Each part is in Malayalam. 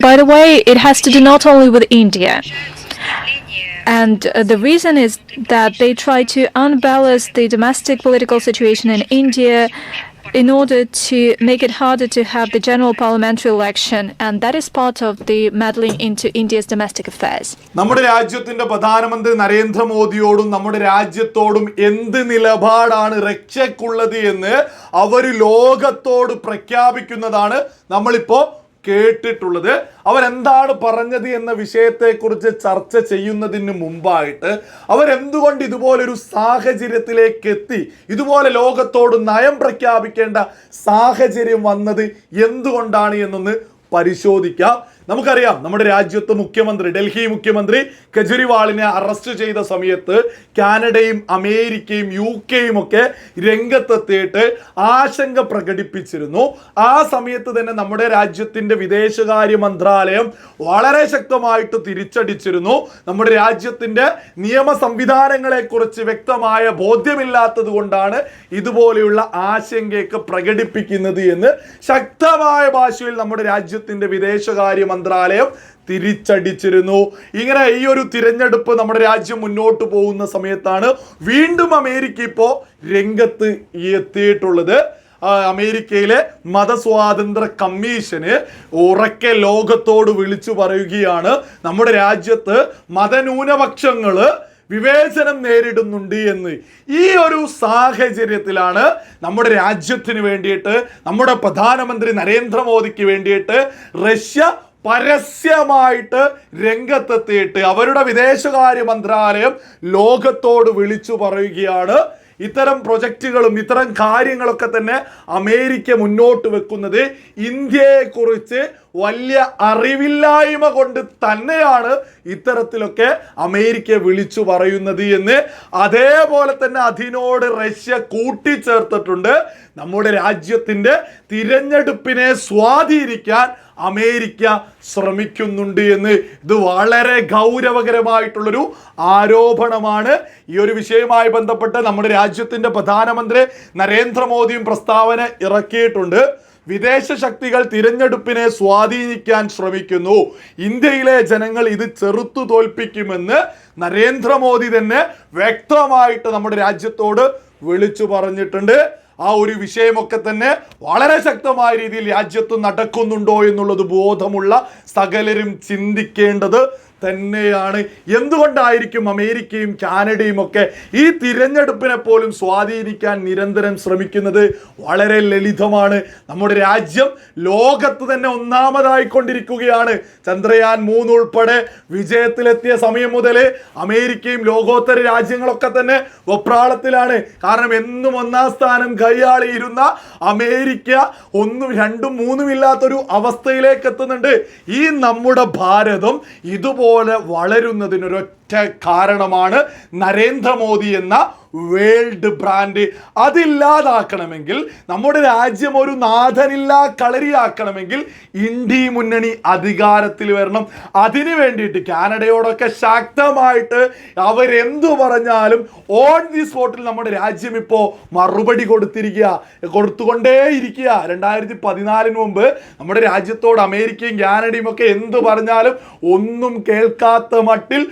By the way, it has to do not only with India. And uh, the reason is that they try to unbalance the domestic political situation in India in order to make it harder to have the general parliamentary election. And that is part of the meddling into India's domestic affairs. നമ്മുടെ രാജ്യത്തിന്റെ പ്രധാനമന്ത്രി നരേന്ദ്രമോദിയോടും നമ്മുടെ രാജ്യത്തോടും എന്ത് നിലപാടാണ് രക്ഷയ്ക്കുള്ളത് എന്ന് അവർ ലോകത്തോട് പ്രഖ്യാപിക്കുന്നതാണ് നമ്മളിപ്പോ കേട്ടിട്ടുള്ളത്. അവരെന്താണ് പറഞ്ഞത് എന്ന വിഷയത്തെക്കുറിച്ച് ചർച്ച ചെയ്യുന്നതിന് മുമ്പായിട്ട് അവരെന്തുകൊണ്ട് ഇതുപോലൊരു സാഹചര്യത്തിലേക്ക് എത്തി? ഇതുപോലെ ലോകത്തോട് നയം പ്രഖ്യാപിക്കേണ്ട സാഹചര്യം വന്നത് എന്തുകൊണ്ടാണ് എന്നൊന്ന് പരിശോധിക്കാം. നമുക്കറിയാം നമ്മുടെ രാജ്യത്ത് മുഖ്യമന്ത്രി ഡൽഹി മുഖ്യമന്ത്രി കെജ്രിവാളിനെ അറസ്റ്റ് ചെയ്ത സമയത്ത് കാനഡയും അമേരിക്കയും യു കെയും ഒക്കെ രംഗത്തെത്തിയിട്ട് ആശങ്ക പ്രകടിപ്പിച്ചിരുന്നു. ആ സമയത്ത് തന്നെ നമ്മുടെ രാജ്യത്തിന്റെ വിദേശകാര്യ മന്ത്രാലയം വളരെ ശക്തമായിട്ട് തിരിച്ചടിച്ചിരുന്നു. നമ്മുടെ രാജ്യത്തിന്റെ നിയമ സംവിധാനങ്ങളെക്കുറിച്ച് വ്യക്തമായ ബോധ്യമില്ലാത്തത് കൊണ്ടാണ് ഇതുപോലെയുള്ള ആശങ്കയൊക്കെ പ്രകടിപ്പിക്കുന്നത് എന്ന് ശക്തമായ ഭാഷയിൽ നമ്മുടെ രാജ്യത്തിന്റെ വിദേശകാര്യ മന്ത്രാലയം തിരിച്ചടിച്ചിരുന്നു. ഇങ്ങനെ ഈ ഒരു തിരഞ്ഞെടുപ്പ് നമ്മുടെ രാജ്യം മുന്നോട്ട് പോകുന്ന സമയത്താണ് വീണ്ടും അമേരിക്ക ഇപ്പോൾ രംഗത്ത് എത്തിയിട്ടുള്ളത്. അമേരിക്കയിലെ മതസ്വാതന്ത്ര്യ കമ്മീഷന് ഉറക്കെ ലോകത്തോട് വിളിച്ചു പറയുകയാണ്. നമ്മുടെ രാജ്യത്ത് മതന്യൂനപക്ഷങ്ങൾ വിവേചനം നേരിടുന്നുണ്ട് എന്ന്. ഈ ഒരു സാഹചര്യത്തിലാണ് നമ്മുടെ രാജ്യത്തിന് വേണ്ടിയിട്ട് നമ്മുടെ പ്രധാനമന്ത്രി നരേന്ദ്രമോദിക്ക് വേണ്ടിയിട്ട് റഷ്യ പരസ്യമായിട്ട് രംഗത്തെത്തിയിട്ട് അവരുടെ വിദേശകാര്യ മന്ത്രാലയം ലോകത്തോട് വിളിച്ചു പറയുകയാണ്. ഇത്തരം പ്രൊജക്റ്റുകളും ഇത്തരം കാര്യങ്ങളൊക്കെ തന്നെ അമേരിക്ക മുന്നോട്ട് വെക്കുന്നത് ഇന്ത്യയെക്കുറിച്ച് വലിയ അറിവില്ലായ്മ കൊണ്ട് തന്നെയാണ് ഇത്തരത്തിലൊക്കെ അമേരിക്ക വിളിച്ചു പറയുന്നത് എന്ന്. അതേപോലെ തന്നെ അതിനോട് റഷ്യ കൂട്ടിച്ചേർത്തിട്ടുണ്ട്. നമ്മുടെ രാജ്യത്തിന്റെ തിരഞ്ഞെടുപ്പിനെ സ്വാധീനിക്കാൻ അമേരിക്ക ശ്രമിക്കുന്നുണ്ട് എന്ന്. ഇത് വളരെ ഗൗരവകരമായിട്ടുള്ളൊരു ആരോപണമാണ്. ഈ ഒരു വിഷയവുമായി ബന്ധപ്പെട്ട് നമ്മുടെ രാജ്യത്തിന്റെ പ്രധാനമന്ത്രി നരേന്ദ്രമോദിയും പ്രസ്താവന ഇറക്കിയിട്ടുണ്ട്. വിദേശ ശക്തികൾ തിരഞ്ഞെടുപ്പിനെ സ്വാധീനിക്കാൻ ശ്രമിക്കുന്നു. ഇന്ത്യയിലെ ജനങ്ങൾ ഇത് ചെറുത്തു തോൽപ്പിക്കുമെന്ന് നരേന്ദ്രമോദി തന്നെ വ്യക്തമായിട്ട് നമ്മുടെ രാജ്യത്തോട് വിളിച്ചു പറഞ്ഞിട്ടുണ്ട്. ആ ഒരു വിഷയമൊക്കെ തന്നെ വളരെ ശക്തമായ രീതിയിൽ രാജ്യത്ത് നടക്കുന്നുണ്ടോ എന്നുള്ളത് ബോധമുള്ള സകലരും ചിന്തിക്കേണ്ടത് തന്നെയാണ്. എന്തുകൊണ്ടായിരിക്കും അമേരിക്കയും കാനഡയും ഒക്കെ ഈ തിരഞ്ഞെടുപ്പിനെ പോലും സ്വാധീനിക്കാൻ നിരന്തരം ശ്രമിക്കുന്നത്? വളരെ ലളിതമാണ്. നമ്മുടെ രാജ്യം ലോകത്ത് തന്നെ ഒന്നാമതായിക്കൊണ്ടിരിക്കുകയാണ്. ചന്ദ്രയാൻ മൂന്ന് ഉൾപ്പെടെ വിജയത്തിലെത്തിയ സമയം മുതൽ അമേരിക്കയും ലോകോത്തര രാജ്യങ്ങളൊക്കെ തന്നെ വെപ്രാളത്തിലാണ്. കാരണം എന്നും ഒന്നാം സ്ഥാനം കൈയാളിയിരുന്ന അമേരിക്ക ഒന്നും രണ്ടും മൂന്നും ഇല്ലാത്തൊരു അവസ്ഥയിലേക്ക് എത്തുന്നുണ്ട്. ഈ നമ്മുടെ ഭാരതം ഇതുപോലെ വളരുന്നതിനൊരൊറ്റ കാരണമാണ് നരേന്ദ്രമോദി എന്ന വേൾഡ് ബ്രാൻഡ്. അതില്ലാതാക്കണമെങ്കിൽ നമ്മുടെ രാജ്യം ഒരു നാഥനില്ലാ കളരിയാക്കണമെങ്കിൽ ഇന്ത്യ മുന്നണി അധികാരത്തിൽ വരണം. അതിനു വേണ്ടിയിട്ട് കാനഡയോടൊക്കെ ശക്തമായിട്ട് അവരെന്തു പറഞ്ഞാലും ഓൺ ദി സ്പോട്ടിൽ നമ്മുടെ രാജ്യം ഇപ്പോൾ മറുപടി കൊടുത്തിരിക്കുക കൊടുത്തുകൊണ്ടേയിരിക്കുക. രണ്ടായിരത്തി പതിനാലിന് മുമ്പ് നമ്മുടെ രാജ്യത്തോട് അമേരിക്കയും കാനഡയും ഒക്കെ എന്ത് പറഞ്ഞാലും ഒന്നും കേൾക്കാത്ത മട്ടിൽ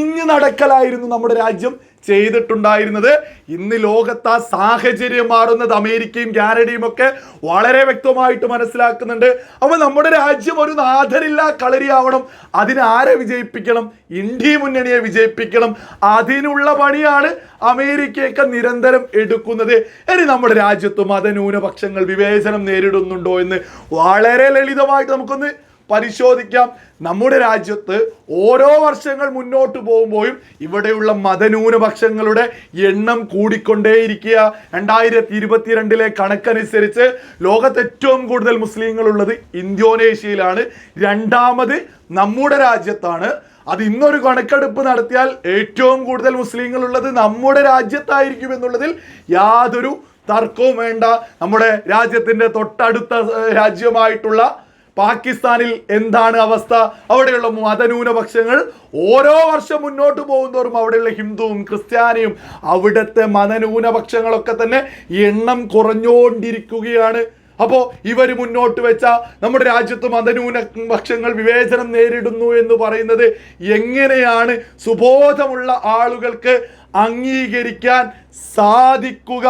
കുനിഞ്ഞു നടക്കലായിരുന്നു നമ്മുടെ രാജ്യം ചെയ്തിട്ടുണ്ടായിരുന്നത്. ഇന്ന് ലോകത്ത് ആ സാഹചര്യം മാറുന്നത് അമേരിക്കയും കാനഡയും ഒക്കെ വളരെ വ്യക്തമായിട്ട് മനസ്സിലാക്കുന്നുണ്ട്. അപ്പോൾ നമ്മുടെ രാജ്യം ഒരു നാഥരില്ല കളരിയാവണം. അതിനാരെ വിജയിപ്പിക്കണം? ഇന്ത്യ മുന്നണിയെ വിജയിപ്പിക്കണം. അതിനുള്ള പണിയാണ് അമേരിക്കയൊക്കെ നിരന്തരം എടുക്കുന്നത്. ഇനി നമ്മുടെ രാജ്യത്ത് മതന്യൂനപക്ഷങ്ങൾ വിവേചനം നേരിടുന്നുണ്ടോ എന്ന് വളരെ ലളിതമായിട്ട് നമുക്കൊന്ന് പരിശോധിക്കാം. നമ്മുടെ രാജ്യത്ത് ഓരോ വർഷങ്ങൾ മുന്നോട്ട് പോകുമ്പോഴും ഇവിടെയുള്ള മതന്യൂനപക്ഷങ്ങളുടെ എണ്ണം കൂടിക്കൊണ്ടേയിരിക്കുക. രണ്ടായിരത്തി ഇരുപത്തിരണ്ടിലെ കണക്കനുസരിച്ച് ലോകത്ത് ഏറ്റവും കൂടുതൽ മുസ്ലിങ്ങളുള്ളത് ഇന്തോനേഷ്യയിലാണ്. രണ്ടാമത് നമ്മുടെ രാജ്യത്താണ്. അത് ഇന്നൊരു കണക്കെടുപ്പ് നടത്തിയാൽ ഏറ്റവും കൂടുതൽ മുസ്ലിങ്ങൾ ഉള്ളത് നമ്മുടെ രാജ്യത്തായിരിക്കും എന്നുള്ളതിൽ യാതൊരു തർക്കവും വേണ്ട. നമ്മുടെ രാജ്യത്തിന്റെ തൊട്ടടുത്ത രാജ്യമായിട്ടുള്ള പാകിസ്ഥാനിൽ എന്താണ് അവസ്ഥ? അവിടെയുള്ള മതന്യൂനപക്ഷങ്ങൾ ഓരോ വർഷം മുന്നോട്ട് പോകുന്നതോറും അവിടെയുള്ള ഹിന്ദുവും ക്രിസ്ത്യാനിയും അവിടുത്തെ മതന്യൂനപക്ഷങ്ങളൊക്കെ തന്നെ എണ്ണം കുറഞ്ഞുകൊണ്ടിരിക്കുകയാണ് അപ്പോൾ ഇവർ മുന്നോട്ട് വെച്ച നമ്മുടെ രാജ്യത്ത് മതന്യൂനപക്ഷങ്ങൾ വിവേചനം നേരിടുന്നു എന്ന് പറയുന്നത് എങ്ങനെയാണ്? സുബോധമുള്ള ആളുകൾക്ക് അംഗീകരിക്കാൻ സാധിക്കുക